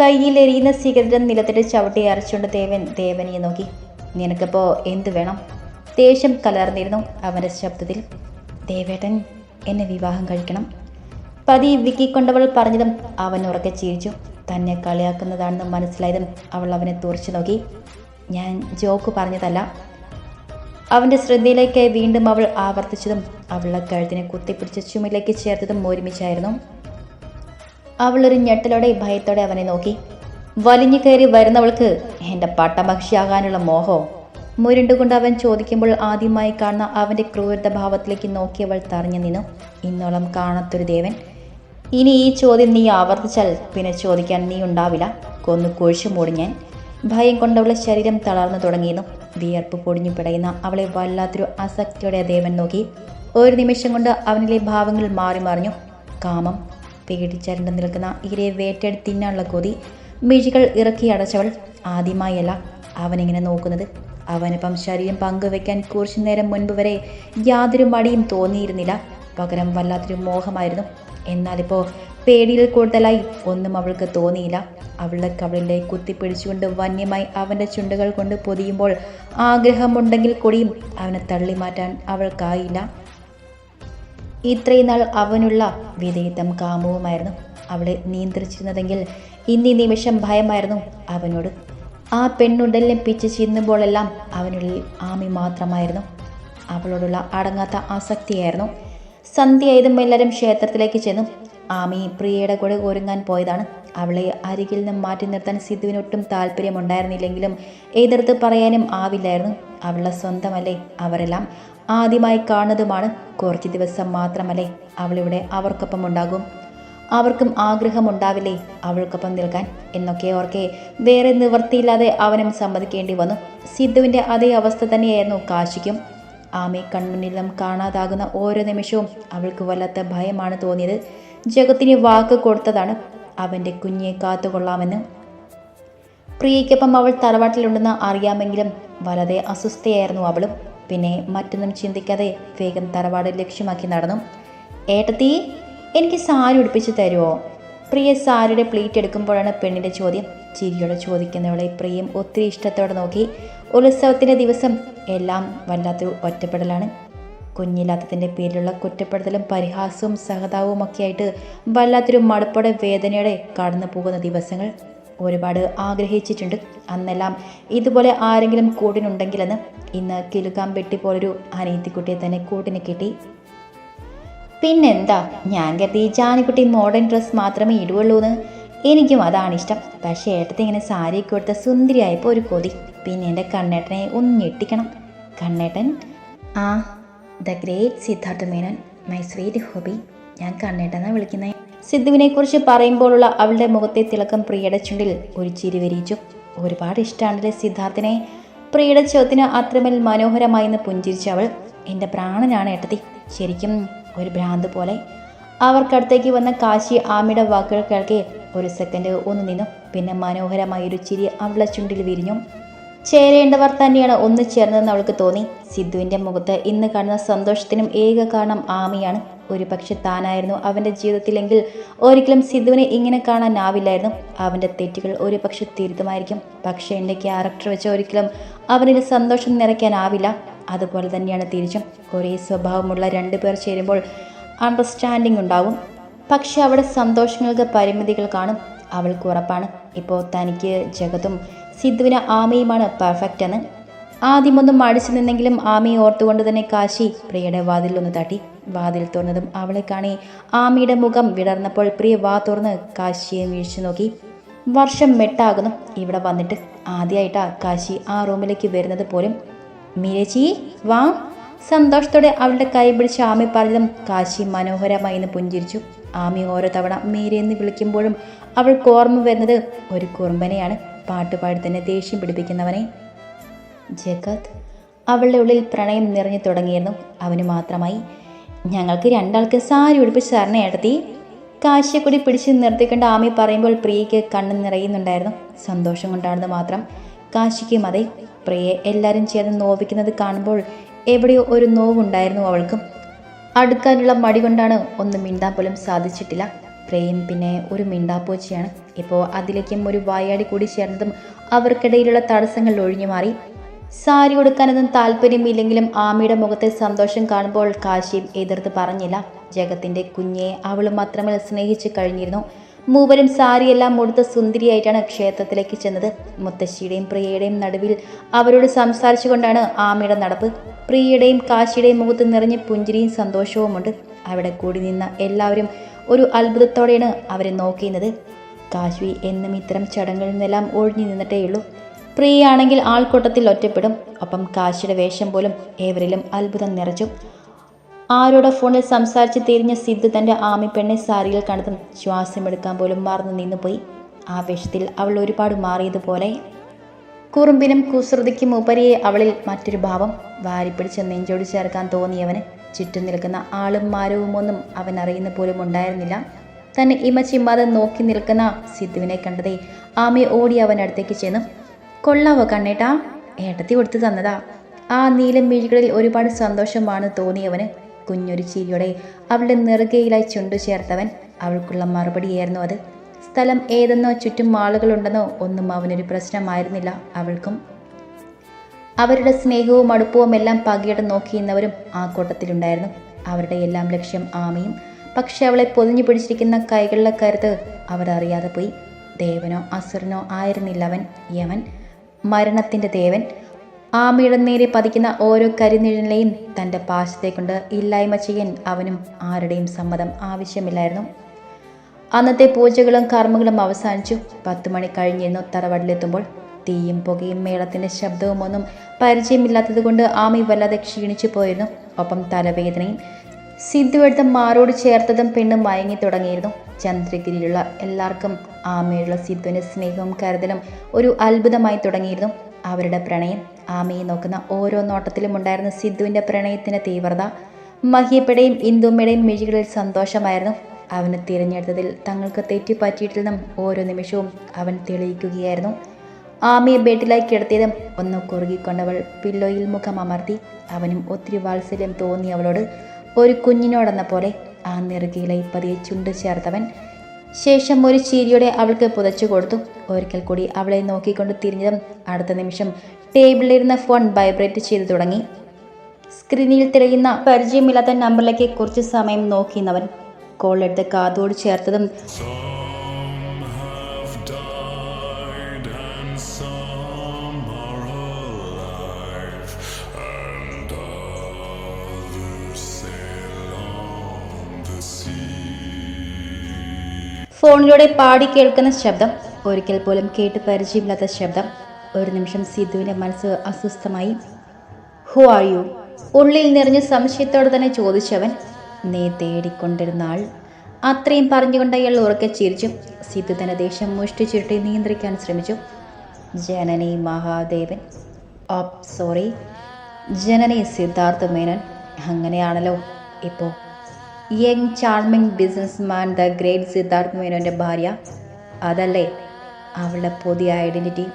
കയ്യിലെരിയുന്ന cigarette നിലത്തിട്ട് ചവിട്ടി അരച്ചുകൊണ്ട് ദേവൻ ദേവനിയെ നോക്കി. നിനക്കിപ്പോൾ എന്ത് വേണം? ദേഷ്യം കലർന്നിരുന്നു അവന്റെ ശബ്ദത്തിൽ. ദേവേട്ടൻ എന്നെ വിവാഹം കഴിക്കണം. പതി വിക്കിക്കൊണ്ടവൾ പറഞ്ഞതും അവൻ ഉറക്കെ ചിരിച്ചു. തന്നെ കളിയാക്കുന്നതാണെന്ന് മനസ്സിലായതും അവൾ അവനെ തുറച്ചു നോക്കി. ഞാൻ ജോക്ക് പറഞ്ഞതല്ല. അവന്റെ ശ്രദ്ധയിലേക്ക് വീണ്ടും അവൾ ആവർത്തിച്ചതും അവളുടെ കഴുത്തിനെ കുത്തിപ്പിടിച്ച് ചുമയിലേക്ക് ചേർത്തതും ഒരുമിച്ചായിരുന്നു. അവൾ ഒരു ഞെട്ടലോടെ ഭയത്തോടെ അവനെ നോക്കി. വലിഞ്ഞു കയറി വരുന്നവൾക്ക് എന്റെ പട്ടഭക്ഷിയാകാനുള്ള മോഹോ? മുരുണ്ടുകൊണ്ട് അവൻ ചോദിക്കുമ്പോൾ ആദ്യമായി കാണുന്ന അവന്റെ ക്രൂരത ഭാവത്തിലേക്ക് നോക്കിയവൾ തറഞ്ഞു നിന്നു. ഇന്നോളം കാണാത്തൊരു ദേവൻ. ഇനി ഈ ചോദ്യം നീ ആവർത്തിച്ചാൽ പിന്നെ ചോദിക്കാൻ നീ ഉണ്ടാവില്ല. കൊന്നു കുഴിച്ചു മൂടി ഞാൻ. ഭയം കൊണ്ടവളെ ശരീരം തളർന്നു തുടങ്ങിയിരുന്നു. വിയർപ്പ് പൊടിഞ്ഞു പിടയുന്ന അവളെ വല്ലാത്തൊരു അസക്തിയോടെ ദേവൻ നോക്കി. ഒരു നിമിഷം കൊണ്ട് അവനിലെ ഭാവങ്ങൾ മാറി മറിഞ്ഞു കാമം പേടിച്ചരണ്ട് നിൽക്കുന്ന ഇരയെ വേട്ടയെടുത്ത് തിന്നാനുള്ള കൊതി. മിഴികൾ ഇറക്കി അടച്ചവൾ ആദ്യമായല്ല അവനിങ്ങനെ നോക്കുന്നത്. അവനൊപ്പം ശരീരം പങ്കുവെക്കാൻ കുറച്ചു നേരം മുൻപ് വരെ യാതൊരു മടിയും തോന്നിയിരുന്നില്ല. പകരം വല്ലാത്തൊരു മോഹമായിരുന്നു. എന്നാലിപ്പോൾ പേടിയിൽ കൂടുതലായി ഒന്നും അവൾക്ക് തോന്നിയില്ല. അവളുടെ കവളിലെ കുത്തിപ്പിടിച്ചുകൊണ്ട് വന്യമായി അവന്റെ ചുണ്ടുകൾ കൊണ്ട് പൊതിയുമ്പോൾ ആഗ്രഹമുണ്ടെങ്കിൽ കൂടിയും അവനെ തള്ളി മാറ്റാൻ അവൾക്കായില്ല. ഇത്രയും നാൾ അവനുള്ള വിധേയത്വം കാമവുമായിരുന്നു അവളെ നിയന്ത്രിച്ചിരുന്നതെങ്കിൽ ഇന്നീ നിമിഷം ഭയമായിരുന്നു അവനോട്. ആ പെണ്ണുടലിനെ പിച്ച് ചിന്നുമ്പോഴെല്ലാം അവനുള്ളിൽ ആമി മാത്രമായിരുന്നു. അവളോടുള്ള അടങ്ങാത്ത ആസക്തിയായിരുന്നു. സന്ധ്യയായതും എല്ലാവരും ക്ഷേത്രത്തിലേക്ക് ചെന്നു. ആമി പ്രിയയുടെ കൂടെ ഒരുങ്ങാൻ പോയതാണ്. അവളെ അരികിൽ നിന്നും മാറ്റി നിർത്താൻ സിദ്ധുവിനൊട്ടും താല്പര്യമുണ്ടായിരുന്നില്ലെങ്കിലും എതിർത്ത് പറയാനും ആവില്ലായിരുന്നു. അവളുടെ സ്വന്തമല്ലേ അവരെല്ലാം. ആദ്യമായി കാണുന്നതുമാണ്. കുറച്ച് ദിവസം മാത്രമല്ലേ അവളിവിടെ അവർക്കൊപ്പം ഉണ്ടാകും. അവർക്കും ആഗ്രഹമുണ്ടാവില്ലേ അവൾക്കൊപ്പം നിൽക്കാൻ? എന്നൊക്കെ ഓർക്കെ വേറെ നിവൃത്തിയില്ലാതെ അവനും സമ്മതിക്കേണ്ടി വന്നു. സിദ്ധുവിന്റെ അതേ അവസ്ഥ തന്നെയായിരുന്നു കാശിക്കും. ആമയെ കൺമുന്നിലും കാണാതാകുന്ന ഓരോ നിമിഷവും അവൾക്ക് വല്ലാത്ത ഭയമാണ് തോന്നിയത്. ജഗത്തിന് വാക്ക് കൊടുത്തതാണ് അവന്റെ കുഞ്ഞെ കാത്തുകൊള്ളാമെന്ന്. പ്രിയയ്ക്കൊപ്പം അവൾ തറവാട്ടിലുണ്ടെന്ന് അറിയാമെങ്കിലും വളരെ അസ്വസ്ഥയായിരുന്നു അവളും. പിന്നെ മറ്റൊന്നും ചിന്തിക്കാതെ വേഗം തറവാട് ലക്ഷ്യമാക്കി നടന്നു. ഏട്ടത്തി എനിക്ക് സാരി ഉടുപ്പിച്ച് തരുമോ പ്രിയ സാരിയുടെ പ്ലേറ്റ് എടുക്കുമ്പോഴാണ് പെണ്ണിന്റെ ചോദ്യം. ചിരിയോടെ ചോദിക്കുന്നവളെ പ്രിയം ഒത്തിരി ഇഷ്ടത്തോടെ നോക്കി. ഉത്സവത്തിന്റെ ദിവസം എല്ലാം വല്ലാത്തൊരു ഒറ്റപ്പെടലാണ്. കുഞ്ഞില്ലാത്തതിന്റെ പേരിലുള്ള കുറ്റപ്പെടുത്തലും പരിഹാസവും സഹതാവും ഒക്കെ ആയിട്ട് വല്ലാത്തൊരു മടുപ്പോടെ വേദനയോടെ കടന്നു പോകുന്ന ദിവസങ്ങൾ. ഒരുപാട് ആഗ്രഹിച്ചിട്ടുണ്ട്. അന്നെല്ലാം ഇതുപോലെ ആരെങ്കിലും കൂട്ടിനുണ്ടെങ്കിലെന്ന് ഇന്ന് കിലുക്കാൻ വെട്ടി പോലൊരു അനിയത്തിക്കുട്ടിയെ തന്നെ കൂട്ടിന് കിട്ടി. പിന്നെന്താ? ഞാൻ കരുതി ജാനിക്കുട്ടി മോഡേൺ ഡ്രസ്സ് മാത്രമേ ഇടുകയുള്ളൂ എന്ന് എനിക്കും അതാണ് ഇഷ്ടം. പക്ഷേ ഏട്ടത്തെ ഇങ്ങനെ സാരിയൊക്കെ കൊടുത്ത സുന്ദരിയായപ്പോൾ ഒരു കൊതി. പിന്നെ എന്റെ കണ്ണേട്ടനെ ഒന്ന് ഞെട്ടിക്കണം. കണ്ണേട്ടൻ? ആ the great Siddharth Menon. My sweet hubby. ഞാൻ കണ്ണേട്ടനാണ് വിളിക്കുന്നത് സിദ്ധുവിനെക്കുറിച്ച് പറയുമ്പോഴുള്ള അവളുടെ മുഖത്തെ തിളക്കം പ്രിയയുടെ ചുണ്ടിൽ ഒരു ചിരി വിരിയിച്ചു. ഒരുപാട് ഇഷ്ടമാണല്ലേ സിദ്ധാർത്ഥിനെ? പ്രിയയുടെ ചോദ്യത്തിന് അത്രമേൽ മനോഹരമായെന്ന് പുഞ്ചിരിച്ച അവൾ എന്റെ പ്രാണനാണ് ഏട്ടത്തി. ശരിക്കും ഒരു ഭ്രാന്ത് പോലെ. അവർക്കടുത്തേക്ക് വന്ന കാശി ആമിയുടെ വാക്കുകൾ കേൾക്കെ ഒരു സെക്കൻഡ് ഒന്ന് നിന്നു. പിന്നെ മനോഹരമായ ഒരു ചിരി അവളുടെ ചുണ്ടിൽ വിരിഞ്ഞു. ചേരേണ്ടവർ തന്നെയാണ് ഒന്ന് ചേർന്നതെന്ന് അവൾക്ക് തോന്നി. സിദ്ധുവിന്റെ മുഖത്ത് ഇന്ന് കാണുന്ന സന്തോഷത്തിനും ഏക കാരണം ആമിയാണ്. ഒരു പക്ഷെ താനായിരുന്നു അവന്റെ ജീവിതത്തിലെങ്കിൽ ഒരിക്കലും സിദ്ധുവിനെ ഇങ്ങനെ കാണാനാവില്ലായിരുന്നു. അവന്റെ തെറ്റുകൾ ഒരു പക്ഷെ തിരുത്തുമായിരിക്കും. പക്ഷേ എന്റെ ക്യാരക്ടർ വെച്ച് ഒരിക്കലും അവനിൽ സന്തോഷം നിറയ്ക്കാനാവില്ല. അതുപോലെ തന്നെയാണ് തിരിച്ചും. ഒരേ സ്വഭാവമുള്ള രണ്ടു പേർ ചേരുമ്പോൾ അണ്ടർസ്റ്റാൻഡിംഗ് ഉണ്ടാവും. പക്ഷേ അവിടെ സന്തോഷങ്ങൾക്ക് പരിമിതികൾ കാണും. അവൾക്ക് ഉറപ്പാണ്. ഇപ്പോൾ തനിക്ക് ജഗത്തും സിദ്ധുവിന് ആമയുമാണ് പെർഫെക്റ്റ് എന്ന്. ആദ്യമൊന്നും മടിച്ചു നിന്നെങ്കിലും ആമയെ ഓർത്തുകൊണ്ട് തന്നെ കാശി പ്രിയയുടെ വാതിലൊന്ന് തട്ടി. വാതിൽ തുറന്നതും അവളെ കാണി ആമിയുടെ മുഖം വിടർന്നപ്പോൾ പ്രിയ വാ തുറന്ന് കാശിയെ വീഴ്ച നോക്കി. വർഷം മെട്ടാകുന്നു ഇവിടെ വന്നിട്ട് ആദ്യമായിട്ടാ കാശി ആ റൂമിലേക്ക് വരുന്നത് പോലും. മീരച്ചി വാ. സന്തോഷത്തോടെ അവളുടെ കൈ പിടിച്ച് ആമി പറഞ്ഞതും കാശി മനോഹരമായി എന്ന് പുഞ്ചിരിച്ചു. ആമി ഓരോ തവണ മീരയെന്ന് വിളിക്കുമ്പോഴും അവൾക്ക് ഓർമ്മ വരുന്നത് ഒരു കുറുമ്പനെയാണ്. പാട്ടുപാടി തന്നെ ദേഷ്യം പിടിപ്പിക്കുന്നവനെ. ജഗത് അവളുടെ ഉള്ളിൽ പ്രണയം നിറഞ്ഞു തുടങ്ങിയിരുന്നു. അവന് മാത്രമായി ഞങ്ങൾക്ക് രണ്ടാൾക്ക് സാരി ഉടുപ്പിച്ച് തരണേ ഏട്ടത്തി കാശിയെക്കൂടി പിടിച്ച് നിർത്തിക്കൊണ്ട് ആമി പറയുമ്പോൾ പ്രിയയ്ക്ക് കണ്ണു നിറയുന്നുണ്ടായിരുന്നു. സന്തോഷം കൊണ്ടാണെന്ന് മാത്രം. കാശിക്കും അതെ പ്രിയെ എല്ലാവരും ചേർന്ന് നോവിക്കുന്നത് കാണുമ്പോൾ എവിടെയോ ഒരു നോവുണ്ടായിരുന്നു അവൾക്കും. അടുക്കാനുള്ള മടി കൊണ്ടാണ് ഒന്നും മിണ്ടാൻ പോലും സാധിച്ചിട്ടില്ല. പ്രേം പിന്നെ ഒരു മിണ്ടാപ്പൂച്ചയാണ്. ഇപ്പോൾ അതിലേക്കും ഒരു വായാടി കൂടി ചേർന്നതും അവർക്കിടയിലുള്ള തടസ്സങ്ങൾ ഒഴിഞ്ഞു മാറി സാരി കൊടുക്കാനൊന്നും താല്പര്യമില്ലെങ്കിലും ആമിയുടെ മുഖത്തെ സന്തോഷം കാണുമ്പോൾ കാശിയും എതിർത്ത് പറഞ്ഞില്ല. ജഗത്തിന്റെ കുഞ്ഞെ അവൾ മാത്രമേ സ്നേഹിച്ചു കഴിഞ്ഞിരുന്നു. മൂവരും സാരിയെല്ലാം മുടുത്ത സുന്ദരിയായിട്ടാണ് ക്ഷേത്രത്തിലേക്ക് ചെന്നത്. മുത്തശ്ശിയുടെയും പ്രിയയുടെയും നടുവിൽ അവരോട് സംസാരിച്ചുകൊണ്ടാണ് ആമിയുടെ നടപ്പ്. പ്രിയയുടെയും കാശിയുടെയും മുഖത്ത് നിറഞ്ഞ പുഞ്ചിരിയും സന്തോഷവുമുണ്ട്. അവിടെ കൂടി നിന്ന എല്ലാവരും ഒരു അത്ഭുതത്തോടെയാണ് അവരെ നോക്കിയിരുന്നത്. കാശി എന്നും ഇത്തരം ചടങ്ങുകളിൽ നിന്നെല്ലാം ഒഴിഞ്ഞു നിന്നിട്ടേയുള്ളൂ. പ്രിയയാണെങ്കിൽ ആൾക്കൂട്ടത്തിൽ ഒറ്റപ്പെടും. ഒപ്പം കാശിയുടെ വേഷം പോലും ഏവരിലും അത്ഭുതം നിറച്ചു. ആരോടെ ഫോണിൽ സംസാരിച്ച് തിരിഞ്ഞ സിദ്ധു തന്റെ ആമിപ്പെണ്ണെ സാരിയിൽ കണ്ടതും ശ്വാസമെടുക്കാൻ പോലും മറന്നു നിന്നുപോയി. വേഷത്തിൽ അവൾ ഒരുപാട് മാറിയതുപോലെ. കുറുമ്പിനും കുസൃതിക്കും ഉപരിയെ അവളിൽ മറ്റൊരു ഭാവം. വാരിപ്പിടിച്ച് നെഞ്ചോട് ചേർക്കാൻ തോന്നിയവന് ചുറ്റും നിൽക്കുന്ന ആളും മാരവും ഒന്നും അവൻ അറിയുന്ന പോലും ഉണ്ടായിരുന്നില്ല. തന്നെ ഇമ ചിമ്മാതെ നോക്കി നിൽക്കുന്ന സിദ്ധുവിനെ കണ്ടതേ ആമി ഓടി അവൻ അടുത്തേക്ക് ചെന്നു. കൊള്ളാവോ കണ്ണേട്ടാ? ഏട്ടത്തി കൊടുത്തു തന്നതാ. ആ നീലം മിഴികളിൽ ഒരുപാട് സന്തോഷമാണ് തോന്നിയവന്. കുഞ്ഞൊരു ചിരിയോടെ അവളുടെ നെറുകയിലായി ചുണ്ടു ചേർത്തവൻ അവൾക്കുള്ള മറുപടിയായിരുന്നു അത്. സ്ഥലം ഏതെന്നോ ചുറ്റും ആളുകളുണ്ടെന്നോ ഒന്നും അവനൊരു പ്രശ്നമായിരുന്നില്ല അവൾക്കും. അവരുടെ സ്നേഹവും അടുപ്പവും എല്ലാം പകിയിട്ട് നോക്കിയിരുന്നവരും ആ കൂട്ടത്തിലുണ്ടായിരുന്നു. അവരുടെ എല്ലാം ലക്ഷ്യം ആമയും. പക്ഷെ അവളെ പൊതിഞ്ഞു പിടിച്ചിരിക്കുന്ന കൈകളിലെ കരുത്ത് അവരറിയാതെ പോയി. ദേവനോ അസുരനോ ആയിരുന്നില്ല അവൻ. മരണത്തിന്റെ ദേവൻ. ആമയുടെ നേരെ പതിക്കുന്ന ഓരോ കരിനിഴലിനെയും തന്റെ പാശത്തെ കൊണ്ട് ഇല്ലായ്മ ചെയ്യാൻ അവനും ആരുടെയും സമ്മതം ആവശ്യമില്ലായിരുന്നു. അന്നത്തെ പൂജകളും കർമ്മങ്ങളും അവസാനിച്ചു. പത്തു മണി കഴിഞ്ഞിരുന്നു തറവാട്ടിലെത്തുമ്പോൾ തീയും പുകയും മേളത്തിന്റെ ശബ്ദവും ഒന്നും പരിചയമില്ലാത്തതുകൊണ്ട് ആമി വല്ലാതെ ക്ഷീണിച്ചു പോയിരുന്നു. ഒപ്പം തലവേദനയും സിദ്ധു മാറോട് ചേർത്തതും പെണ്ണ് മയങ്ങി തുടങ്ങിയിരുന്നു. ചന്ദ്രഗിരിയിലുള്ള എല്ലാവർക്കും ആമയുള്ള സിദ്ധുവിന്റെ സ്നേഹവും കരുതലും ഒരു അത്ഭുതമായി തുടങ്ങിയിരുന്നു അവരുടെ പ്രണയം. ആമയെ നോക്കുന്ന ഓരോ നോട്ടത്തിലും ഉണ്ടായിരുന്ന സിദ്ധുവിന്റെ പ്രണയത്തിന്റെ തീവ്രത മഹിയപ്പയുടെയും ഇന്ദുമ്മയുടെയും മിഴികളിൽ സന്തോഷമായിരുന്നു. അവന് തിരഞ്ഞെടുത്തതിൽ തങ്ങൾക്ക് തെറ്റിപ്പറ്റിയിട്ടില്ലെന്നും ഓരോ നിമിഷവും അവൻ തെളിയിക്കുകയായിരുന്നു. ആമയെ ബെഡിലായി കിടത്തിയതും ഒന്ന് കുറുകിക്കൊണ്ടവൾ പില്ലോയിൽ മുഖം അമർത്തി അവനും ഒത്തിരി വാത്സല്യം തോന്നി അവളോട്. ഒരു കുഞ്ഞിനോടെന്ന പോലെ ആ നെറുകയിലായി പതിയെ ചുണ്ട് ചേർത്തവൻ ശേഷം ഒരു ചിരിയോടെ അവൾക്ക് പുതച്ചു കൊടുത്തു. ഒരിക്കൽ കൂടി അവളെ നോക്കിക്കൊണ്ട് തിരിഞ്ഞതും അടുത്ത നിമിഷം ടേബിളിലിരുന്ന ഫോൺ വൈബ്രേറ്റ് ചെയ്തു തുടങ്ങി. സ്ക്രീനിൽ തെളിയുന്ന പരിചയമില്ലാത്ത നമ്പറിലേക്ക് കുറച്ച് സമയം നോക്കിയെന്നവൻ കോൾ എടുത്ത് കാതോട് ചേർത്തതും ഫോണിലൂടെ പാടി കേൾക്കുന്ന ശബ്ദം ഒരിക്കൽ പോലും കേട്ട് പരിചയമില്ലാത്ത ശബ്ദം. ഒരു നിമിഷം സിദ്ധുവിന്റെ മനസ്സ് അസ്വസ്ഥമായി. ഹു ആർ യു ഉള്ളിൽ നിറഞ്ഞ സംശയത്തോടെ തന്നെ ചോദിച്ചവൻ നീ തേടിക്കൊണ്ടിരുന്ന ആൾ. അത്രയും പറഞ്ഞുകൊണ്ട് അയാൾ ഉറക്കെ ചിരിച്ചു. സിദ്ധു തന്റെ ദേഷ്യം മുഷ്ടിച്ചുരുട്ടി നിയന്ത്രിക്കാൻ ശ്രമിച്ചു. Janani Mahadevan. Oops sorry Janani Siddharth Menon. അങ്ങനെയാണല്ലോ. ഇപ്പോൾ young charming businessman the great Siddharth മേനോന്റെ ഭാര്യ. അതല്ലേ അവളുടെ പുതിയ ഐഡന്റിറ്റി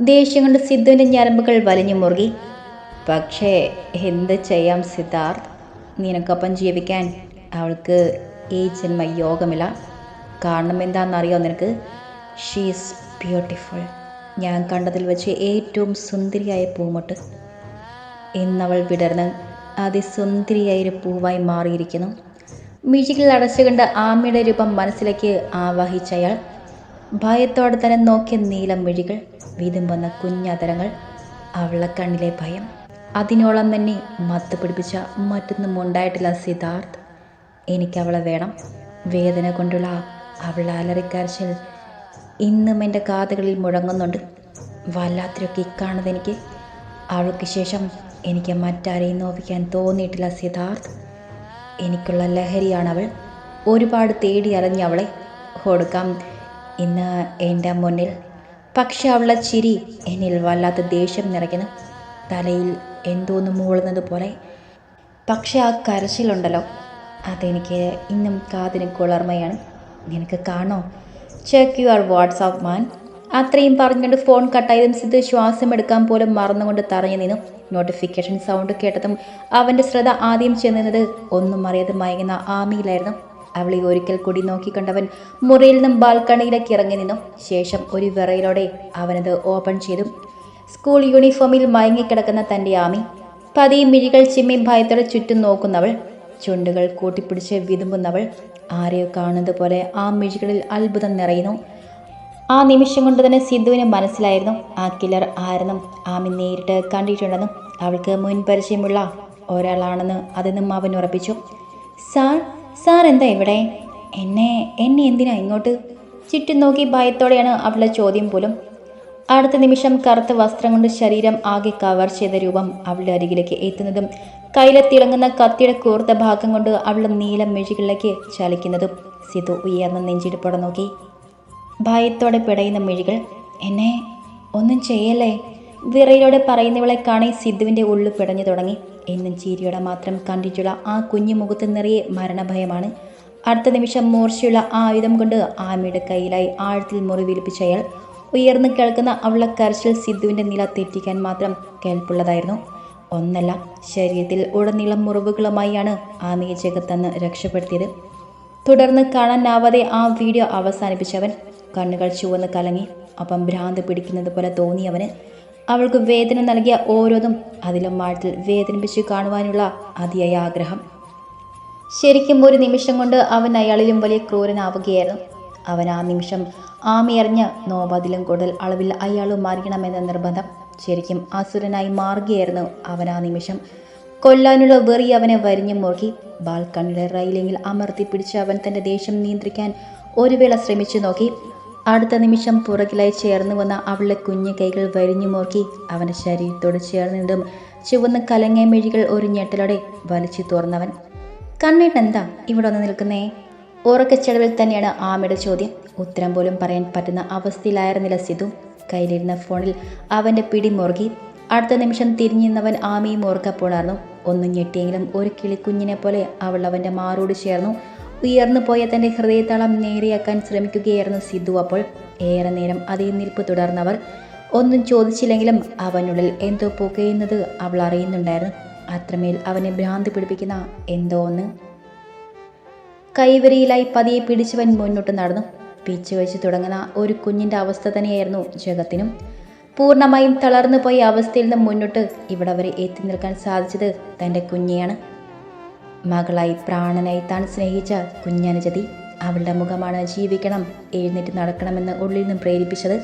ദേഷ്യം കൊണ്ട് സിദ്ധുവിന്റെ ഞരമ്പുകൾ വലിഞ്ഞു മുറുകി. പക്ഷേ എന്ത് ചെയ്യാം സിദ്ധാർത്ഥ്? നിനക്കൊപ്പം ജീവിക്കാൻ അവൾക്ക് ഈ ജന്മ യോഗമില്ല. കാരണം എന്താണെന്നറിയോ നിനക്ക്? ഷീസ് ബ്യൂട്ടിഫുൾ ഞാൻ കണ്ടതിൽ വെച്ച് ഏറ്റവും സുന്ദരിയായ പൂമൊട്ട്. ഇന്നവൾ വിടർന്ന് അതിസുന്ദരിയായൊരു പൂവായി മാറിയിരിക്കുന്നു. മിഴികൾ അടച്ചുകൊണ്ട് ആമയുടെ രൂപം മനസ്സിലേക്ക് ആവാഹിച്ചയാൾ ഭയത്തോടെ തന്നെ നോക്കിയ നീലം മിഴികൾ വിതുമ്പുന്ന കുഞ്ഞതരങ്ങൾ അവളെ കണ്ണിലെ ഭയം. അതിനോളം തന്നെ മത്ത് പിടിപ്പിച്ച മറ്റൊന്നും ഉണ്ടായിട്ടില്ല സിദ്ധാർത്ഥ്. എനിക്കവളെ വേണം. വേദന കൊണ്ടുള്ള അവളുടെ അലറിക്കരച്ചിൽ ഇന്നും എന്റെ കാതുകളിൽ മുഴങ്ങുന്നുണ്ട്. വല്ലാത്തൊരു കിക്കാണത് എനിക്ക്. അവൾക്ക് ശേഷം എനിക്ക് മറ്റാരെയും നോവിക്കാൻ തോന്നിയിട്ടില്ല സിദ്ധാർത്ഥ്. എനിക്കുള്ള അവൾ ഒരുപാട് തേടി അലഞ്ഞ് അവളെ കൊടുക്കാം ഇന്ന് എന്റെ മുന്നിൽ. പക്ഷെ അവളുടെ ചിരി എന്നിൽ വല്ലാത്ത ദേഷ്യം നിറയ്ക്കുന്നു. തലയിൽ എന്തോന്ന് മൂളുന്നത് പോലെ. പക്ഷെ ആ കരച്ചിലുണ്ടല്ലോ. അതെനിക്ക് ഇന്നും കാതിന് കുളർമയാണ്. നിനക്ക് കാണോ? ചെക്ക് യുവർ വാട്സാപ്പ് മാൻ അത്രയും പറഞ്ഞുകൊണ്ട് ഫോൺ കട്ടായതും സിദ്ധു ശ്വാസം എടുക്കാൻ പോലും മറന്നുകൊണ്ട് തറഞ്ഞു നിന്നു. നോട്ടിഫിക്കേഷൻ സൗണ്ട് കേട്ടതും അവന്റെ ശ്രദ്ധ ആദ്യം ചെന്നത് ഒന്നും അറിയാതെ മയങ്ങുന്ന ആമിയിലായിരുന്നു. അവളെ ഒരിക്കൽ കൂടി നോക്കിക്കണ്ടവൻ മുറിയിൽ നിന്നും ബാൽക്കണിയിലേക്ക് ഇറങ്ങി നിന്നു. ശേഷം ഒരു വിറയിലൂടെ അവനത് ഓപ്പൺ ചെയ്തു. സ്കൂൾ യൂണിഫോമിൽ മയങ്ങിക്കിടക്കുന്ന തന്റെ ആമി പതിയെ മിഴികൾ ചിമ്മി ഭയത്തോടെ ചുറ്റും നോക്കുന്നവൾ ചുണ്ടുകൾ കൂട്ടിപ്പിടിച്ച് വിതുമ്പുന്നവൾ ആരെയോ കാണുന്നത് പോലെ ആ മിഴികളിൽ അത്ഭുതം നിറയുന്നു. ആ നിമിഷം കൊണ്ട് തന്നെ സിദ്ധുവിന് മനസ്സിലായിരുന്നു. ആ കില്ലർ ആരെന്നും ആമി നേരിട്ട് കണ്ടിട്ടുണ്ടെന്നും അവൾക്ക് മുൻ പരിചയമുള്ള ഒരാളാണെന്ന് അതെന്നും അവൻ ഉറപ്പിച്ചു. സാർ സാർ എന്താ ഇവിടെ? എന്നെ എന്നെ എന്തിനാ ഇങ്ങോട്ട്? ചുറ്റും നോക്കി ഭയത്തോടെയാണ് അവളുടെ ചോദ്യം പോലും. അടുത്ത നിമിഷം കറുത്ത വസ്ത്രം കൊണ്ട് ശരീരം ആകെ കവർ ചെയ്ത രൂപം അവളുടെ അരികിലേക്ക് എത്തുന്നതും കയ്യിലെ തിളങ്ങുന്ന കത്തിയുടെ കൂർത്ത ഭാഗം കൊണ്ട് അവളുടെ നീലം മെഴുകിലേക്ക് ചലിക്കുന്നതും സിധു ഉയർന്ന നെഞ്ചിടിപ്പോടെ നോക്കി. ഭയത്തോടെ പിടയുന്ന മിഴികൾ എന്നെ ഒന്നും ചെയ്യല്ലേ വിറയിലൂടെ പറയുന്നവളെ കാണി സിദ്ധുവിന്റെ ഉള്ളു പിടഞ്ഞു തുടങ്ങി. എന്നും ചീരിയോടെ മാത്രം കണ്ടിട്ടുള്ള ആ കുഞ്ഞു മുഖത്ത് നിറയെ മരണഭയമാണ്. അടുത്ത നിമിഷം മൂർച്ചയുള്ള ആ ആയുധം കൊണ്ട് ആമയുടെ കയ്യിലായി ആഴത്തിൽ മുറിവേൽപ്പിച്ച അയാൾ. ഉയർന്നു കേൾക്കുന്ന അവളുടെ കരച്ചിൽ സിദ്ധുവിന്റെ നില തെറ്റിക്കാൻ മാത്രം കേൾപ്പുള്ളതായിരുന്നു. ഒന്നല്ല ശരീരത്തിൽ ഉടനീളം മുറിവുകളുമായാണ് ആമയെ ജഗത്തന്ന് രക്ഷപ്പെടുത്തിയത്. തുടർന്ന് കാണാനാവാതെ ആ വീഡിയോ അവസാനിപ്പിച്ചവൻ കണ്ണുകൾ ചുവന്ന് കലങ്ങി അപ്പം ഭ്രാന്ത് പിടിക്കുന്നത് പോലെ തോന്നിയവന് അവൾക്ക് വേദന നൽകിയ ഓരോന്നും അതിലും ആഴത്തിൽ വേദനിപ്പിച്ച് കാണുവാനുള്ള അതിയായ ആഗ്രഹം. ശരിക്കും ഒരു നിമിഷം കൊണ്ട് അവൻ അയാളിലും വലിയ ക്രൂരനാവുകയായിരുന്നു. അവൻ ആ നിമിഷം ആമിയറിഞ്ഞ് നോവതിലും കൂടുതൽ അളവിൽ അയാളും മാറിയണമെന്ന നിർബന്ധം ശരിക്കും അസുരനായി മാറുകയായിരുന്നു അവൻ ആ നിമിഷം. കൊല്ലാനുള്ള വെറി അവനെ വരിഞ്ഞു മുറുകി. ബാൽക്കണിലെ റൈലിങ്ങിൽ അമർത്തി പിടിച്ച് അവൻ തന്റെ ദേഷ്യം നിയന്ത്രിക്കാൻ ഒരു വേള ശ്രമിച്ചു നോക്കി. അടുത്ത നിമിഷം പുറകിലായി ചേർന്ന് വന്ന അവളുടെ കുഞ്ഞു കൈകൾ വരിഞ്ഞു മുറുക്കി അവന്റെ ശരീരത്തോട് നിന്നും ചുവന്ന് കലങ്ങിയ മിഴികൾ ഒരു ഞെട്ടലോടെ വലിച്ചു തുറന്നവൻ കണ്ണേട്ട് എന്താ ഇവിടെ വന്ന് നിൽക്കുന്നേ? ഉറക്കച്ചടവിൽ തന്നെയാണ് ആമയുടെ ചോദ്യം. ഉത്തരം പോലും പറയാൻ പറ്റുന്ന അവസ്ഥയിലായിരുന്നില്ല സിധു. കയ്യിലിരുന്ന ഫോണിൽ അവന്റെ പിടി മുറുകി. അടുത്ത നിമിഷം തിരിഞ്ഞിരുന്നവൻ ആമയും ഓർക്കപ്പോണായിരുന്നു ഒന്നും ഞെട്ടിയെങ്കിലും ഒരു കിളിക്കുഞ്ഞിനെ പോലെ അവൾ അവന്റെ മാറോട് ചേർന്നു. ഉയർന്നു പോയ തന്റെ ഹൃദയത്താളം നേരെയാക്കാൻ ശ്രമിക്കുകയായിരുന്നു സിദ്ധു അപ്പോൾ. ഏറെ നേരം അതേ നിൽപ്പ് തുടർന്നവർ. ഒന്നും ചോദിച്ചില്ലെങ്കിലും അവനുള്ളിൽ എന്തോ പുകയുന്നത് അവൾ അറിയുന്നുണ്ടായിരുന്നു. അത്രമേൽ അവനെ ഭ്രാന്തി പിടിപ്പിക്കുന്ന എന്തോ ഒന്ന്. കൈവരിയിലായി പതിയെ പിടിച്ചവൻ മുന്നോട്ട് നടന്നു. പിച്ചു വെച്ച് തുടങ്ങുന്ന ഒരു കുഞ്ഞിന്റെ അവസ്ഥ തന്നെയായിരുന്നു ജഗത്തിനും. പൂർണമായും തളർന്നു പോയ അവസ്ഥയിൽ നിന്ന് മുന്നോട്ട് ഇവിടെ വരെ എത്തി നിൽക്കാൻ സാധിച്ചത് തന്റെ കുഞ്ഞിയാണ്. മകളായി പ്രാണനായി താൻ സ്നേഹിച്ച കുഞ്ഞനുജതി അവളുടെ മുഖമാണ് ജീവിക്കണം എഴുന്നേറ്റ് നടക്കണമെന്ന് ഉള്ളിൽ നിന്നും പ്രേരിപ്പിച്ചത്.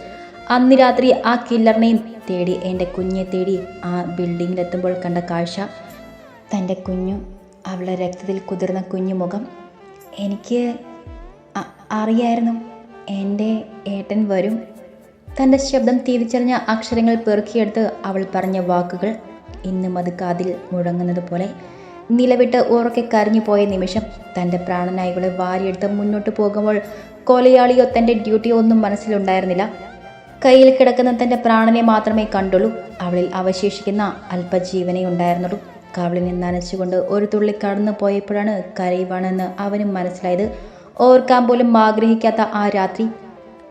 അന്ന് രാത്രി ആ കില്ലറിനെയും തേടി എന്റെ കുഞ്ഞെ തേടി ആ ബിൽഡിങ്ങിലെത്തുമ്പോൾ കണ്ട കാഴ്ച. തന്റെ കുഞ്ഞു അവളുടെ രക്തത്തിൽ കുതിർന്ന കുഞ്ഞു മുഖം. എനിക്ക് അറിയായിരുന്നു. എന്റെ ഏട്ടൻ വരും. തന്റെ ശബ്ദം തിരിച്ചറിഞ്ഞ അക്ഷരങ്ങൾ പെറുക്കിയെടുത്ത് അവൾ പറഞ്ഞ വാക്കുകൾ ഇന്നും അത് കാതിൽ മുഴങ്ങുന്നത് പോലെ നിലവിട്ട് ഉറക്കെ കരഞ്ഞു പോയ നിമിഷം തന്റെ പ്രാണനായികളെ വാരിയെടുത്ത് മുന്നോട്ട് പോകുമ്പോൾ കൊലയാളിയോ തന്റെ ഡ്യൂട്ടിയോ ഒന്നും മനസ്സിലുണ്ടായിരുന്നില്ല. കയ്യിൽ കിടക്കുന്ന തന്റെ പ്രാണനെ മാത്രമേ കണ്ടുള്ളൂ. അവളിൽ അവശേഷിക്കുന്ന അല്പജീവനെ ഉണ്ടായിരുന്നുള്ളൂ. കവളിൽ നിന്ന് നനച്ചുകൊണ്ട് ഒരു തുള്ളി കടന്നു പോയപ്പോഴാണ് കരയുവാണെന്ന് അവനും മനസ്സിലായത്. ഓർക്കാൻ പോലും ആഗ്രഹിക്കാത്ത ആ രാത്രി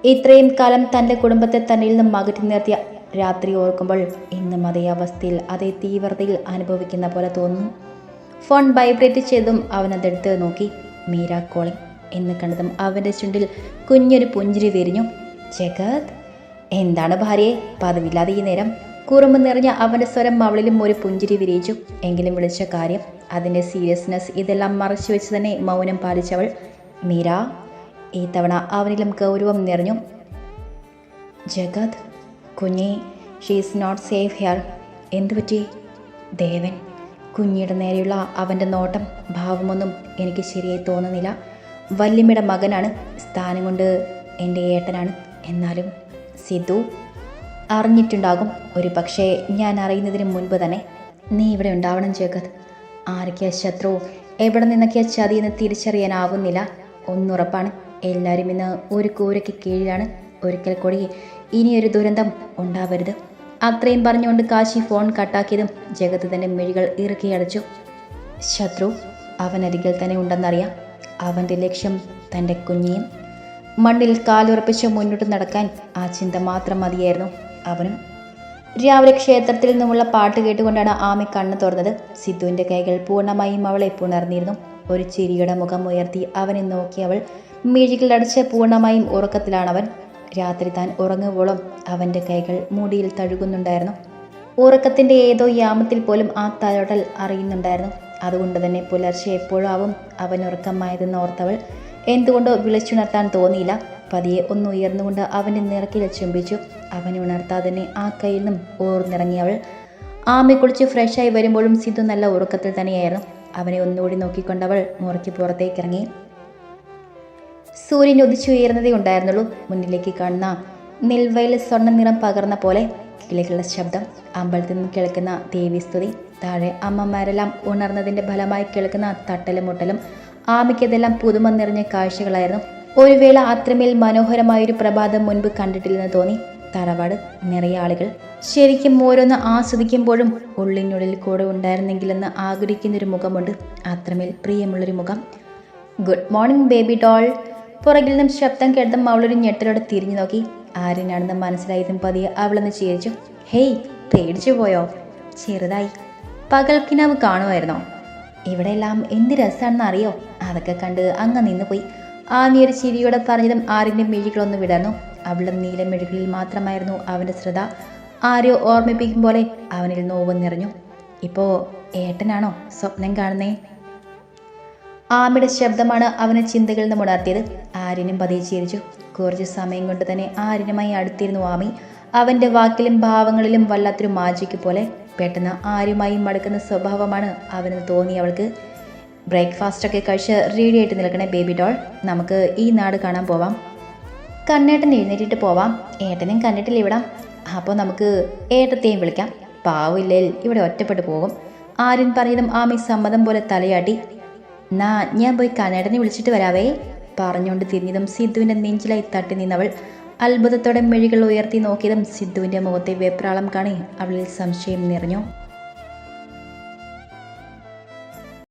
ഇത്രയും കാലം തന്റെ കുടുംബത്തെ തന്നിൽ നിന്നും അകറ്റി നിർത്തിയ രാത്രി ഓർക്കുമ്പോൾ ഇന്നും അതേ അവസ്ഥയിൽ അതേ തീവ്രതയിൽ അനുഭവിക്കുന്ന പോലെ തോന്നുന്നു ഫോൺ വൈബ്രേറ്റ് ചെയ്തും അവൻ അതെടുത്ത് നോക്കി. മീര കോളിംഗ് എന്ന് കണ്ടതും അവന്റെ ചുണ്ടിൽ കുഞ്ഞൊരു പുഞ്ചിരി വിരിഞ്ഞു. ജഗത് എന്താണ് ഭാര്യയെ പതിവില്ലാതെ ഈ നേരം. കുറുമ്പ് നിറഞ്ഞ അവന്റെ സ്വരം അവളിലും ഒരു പുഞ്ചിരി വിരിയിച്ചു. എങ്കിലും വിളിച്ച കാര്യം അതിന്റെ സീരിയസ്നെസ് ഇതെല്ലാം മറച്ചു വെച്ച് തന്നെ മൗനം പാലിച്ചവൾ മീര. ഈ തവണ അവനിലും ഗൗരവം നിറഞ്ഞു. ജഗത് കുഞ്ഞി ഷീസ് നോട്ട് സേഫ് ഹിയർ എന്തുപറ്റി? ദേവൻ കുഞ്ഞിയുടെ നേരെയുള്ള അവന്റെ നോട്ടം ഭാവമൊന്നും എനിക്ക് ശരിയായി തോന്നുന്നില്ല. വല്യമ്മയുടെ മകനാണ് സ്ഥാനം കൊണ്ട് എന്റെ ഏട്ടനാണ്. എന്നാലും സിദ്ധു അറിഞ്ഞിട്ടുണ്ടാകും. ഒരു പക്ഷേ ഞാൻ അറിയുന്നതിന് മുൻപ് തന്നെ നീ ഇവിടെ ഉണ്ടാവണം ജഗത്. ആരൊക്കെയാ ശത്രു? എവിടെ നിന്നൊക്കെയാ ചതിയെന്ന് തിരിച്ചറിയാനാവുന്നില്ല. ഒന്നുറപ്പാണ്. എല്ലാവരും ഇന്ന് ഒരു കൂരയ്ക്ക് കീഴിലാണ് ഒരിക്കൽ കൂടി ഇനിയൊരു ദുരന്തം ഉണ്ടാവരുത്. അത്രയും പറഞ്ഞുകൊണ്ട് കാശി ഫോൺ കട്ടാക്കിയതും ജഗത്ത് തന്റെ മിഴികൾ ഇറുക്കിയടച്ചു ശത്രു അവനരികിൽ തന്നെ ഉണ്ടെന്നറിയാം. അവന്റെ ലക്ഷ്യം തന്റെ കുഞ്ഞിയും. മണ്ണിൽ കാലുറപ്പിച്ച് മുന്നോട്ട് നടക്കാൻ ആ ചിന്ത മാത്രം മതിയായിരുന്നു അവനും. രാവിലെ ക്ഷേത്രത്തിൽ നിന്നുമുള്ള പാട്ട് കേട്ടുകൊണ്ടാണ് ആമി കണ്ണു തുറന്നത്. സിദ്ധുവിന്റെ കൈകൾ പൂർണമായും അവളെ പുണർന്നിരുന്നു. ഒരു ചിരിയുടെ മുഖം ഉയർത്തി അവനെ നോക്കി അവൾ മിഴികളടച്ച് പൂർണമായും ഉറക്കത്തിലാണവൻ. രാത്രി താൻ ഉറങ്ങുവോളം അവന്റെ കൈകൾ മുടിയിൽ തഴുകുന്നുണ്ടായിരുന്നു. ഉറക്കത്തിന്റെ ഏതോ യാമത്തിൽ പോലും ആ തലോട്ടൽ അറിയുന്നുണ്ടായിരുന്നു. അതുകൊണ്ട് തന്നെ പുലർച്ചെ എപ്പോഴാവും അവൻ ഉറക്കമായതെന്ന് ഓർത്തവൾ. എന്തുകൊണ്ടോ വിളിച്ചുണർത്താൻ തോന്നിയില്ല. പതിയെ ഒന്ന് ഉയർന്നുകൊണ്ട് അവന്റെ നിറക്കിൽ ചുംബിച്ചു. അവനെ ഉണർത്താതെ തന്നെ ആ കയ്യിൽ നിന്നും ഓർന്നിറങ്ങി അവൾ. ആമയെ കുളിച്ച് ഫ്രഷായി വരുമ്പോഴും സിന്ധു നല്ല ഉറക്കത്തിൽ തന്നെയായിരുന്നു. അവനെ ഒന്നുകൂടി നോക്കിക്കൊണ്ടവൾ മുറയ്ക്ക് പുറത്തേക്ക് ഇറങ്ങി സൂര്യൻ ഉദിച്ചുയർന്നതേ ഉണ്ടായിരുന്നുള്ളൂ. മുന്നിലേക്ക് കാണുന്ന നിൽവയിൽ സ്വർണ നിറം പകർന്ന പോലെ കിളികളുടെ ശബ്ദം അമ്പലത്തിൽ നിന്ന് കേൾക്കുന്ന ദേവീസ്തുതി താഴെ അമ്മമാരെല്ലാം ഉണർന്നതിന്റെ ഫലമായി കേൾക്കുന്ന തട്ടലും മുട്ടലും ആമയ്ക്കതെല്ലാം പുതുമ നിറഞ്ഞ കാഴ്ചകളായിരുന്നു. ഒരു വേള അത്രമേൽ മനോഹരമായൊരു പ്രഭാതം മുൻപ് കണ്ടിട്ടില്ലെന്ന് തോന്നി. തറവാട് നിറയെ ആളുകൾ. ശരിക്കും ഓരോന്ന് ആസ്വദിക്കുമ്പോഴും ഉള്ളിനുള്ളിൽ കൂടെ ഉണ്ടായിരുന്നെങ്കിലെന്ന് ആഗ്രഹിക്കുന്നൊരു മുഖമുണ്ട്. അത്രമേൽ പ്രിയമുള്ളൊരു മുഖം. Good morning baby doll. പുറകിൽ നിന്നും ശബ്ദം കേട്ടതും അവളൊരു ഞെട്ടലോടെ തിരിഞ്ഞു നോക്കി. ആരെന്നാണെന്ന് മനസ്സിലായതും പതിയെ അവളൊന്ന് ചിരിച്ചു. ഹേയ് പേടിച്ചു പോയോ? ചെറുതായി. പകൽക്കിനാവ് കാണുമായിരുന്നോ? ഇവിടെയെല്ലാം എന്ത് രസമാണെന്ന് അറിയോ അതൊക്കെ കണ്ട് അങ്ങ് നിന്ന് പോയി ആ നീര് ചിരിയോടെ പറഞ്ഞതും ആരിന്റെ മിഴികളൊന്ന് വിടർന്നു. അവളുടെ നീല മിഴികളിൽ മാത്രമായിരുന്നു അവന്റെ ശ്രദ്ധ. ആരെയോ ഓർമ്മിപ്പിക്കും പോലെ അവനിൽ നോവ് നിറഞ്ഞു. ഇപ്പോൾ ഏട്ടനാണോ സ്വപ്നം കാണുന്നേ? ആമയുടെ ശബ്ദമാണ് അവനെ ചിന്തകളിൽ നിന്ന് ഉണർത്തിയത് ആര്യനും പതിയെ ചിരിച്ചു. കുറച്ച് സമയം കൊണ്ട് തന്നെ ആര്യനുമായി അടുത്തിരുന്നു ആമി. അവന്റെ വാക്കിലും ഭാവങ്ങളിലും വല്ലാത്തൊരു മാജിക്ക് പോലെ പെട്ടെന്ന് ആരുമായി മടുക്കുന്ന സ്വഭാവമാണ് അവന് തോന്നി അവൾക്ക്. ബ്രേക്ക്ഫാസ്റ്റ് ഒക്കെ കഴിച്ച് റെഡി ആയിട്ട് നിൽക്കണേ ബേബി ഡോൾ നമുക്ക് ഈ നാട് കാണാൻ പോവാം. കണ്ണേട്ടൻ എഴുന്നേറ്റിട്ട് പോവാം. ഏട്ടനും കണ്ടിട്ടില്ല ഇവിടാം. അപ്പോൾ നമുക്ക് ഏട്ടത്തെയും വിളിക്കാം. പാവില്ലേൽ ഇവിടെ ഒറ്റപ്പെട്ടു പോകും. ആര്യൻ പറഞ്ഞതും ആമി സമ്മതം പോലെ തലയാട്ടി. നാ ഞാൻ പോയി കനേടനെ വിളിച്ചിട്ട് വരാവേ. പറഞ്ഞുകൊണ്ട് തിരിഞ്ഞതും സിദ്ധുവിന്റെ നെഞ്ചിലായി തട്ടി നിന്നവൾ അത്ഭുതത്തോടെ മെഴികൾ ഉയർത്തി നോക്കിയതും സിദ്ധുവിന്റെ മുഖത്തെ വെപ്രാളം കാണി അവളിൽ സംശയം നിറഞ്ഞു.